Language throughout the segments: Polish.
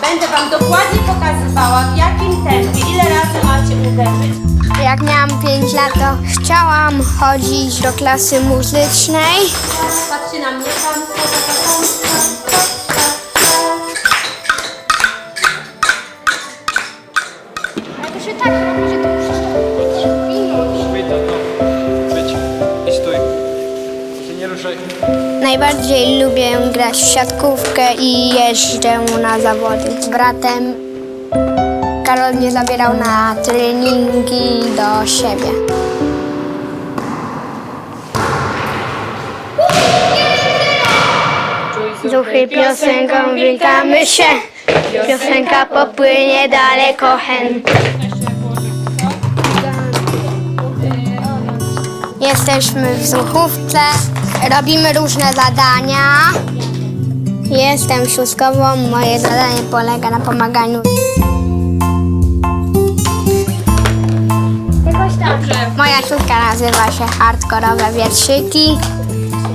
Będę Wam dokładnie pokazywała w jakim tempie, ile razy macie uderzyć. Jak miałam 5 lat, to chciałam chodzić do klasy muzycznej. Patrzcie na mnie, tam Najbardziej lubię grać w siatkówkę i jeżdżę na zawody z bratem. Karol mnie zabierał na treningi do siebie. Duchy piosenką witamy się, piosenka popłynie daleko hen. Jesteśmy w Zuchówce, robimy różne zadania. Jestem szóstkową, moje zadanie polega na pomaganiu. Moja szóstka nazywa się Hardkorowe Wierszyki.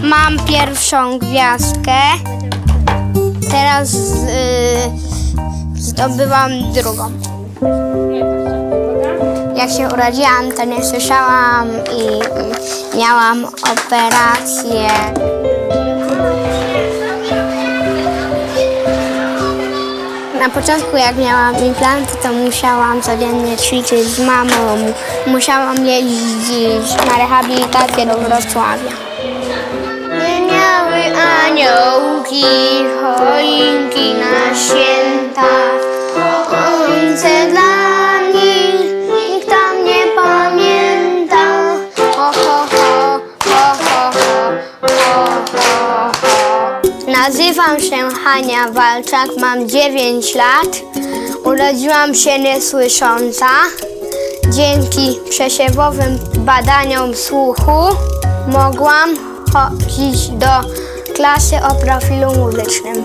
Mam pierwszą gwiazdkę. Teraz y, zdobywam drugą. Jak się urodziłam, to nie słyszałam i miałam operację. Na początku, jak miałam implanty, to musiałam codziennie ćwiczyć z mamą. Musiałam jeździć na rehabilitację do Wrocławia. Nie miały aniołki, choinki na święta. Nazywam się Hania Walczak, mam 9 lat. Urodziłam się niesłysząca. Dzięki przesiewowym badaniom słuchu mogłam chodzić do klasy o profilu muzycznym.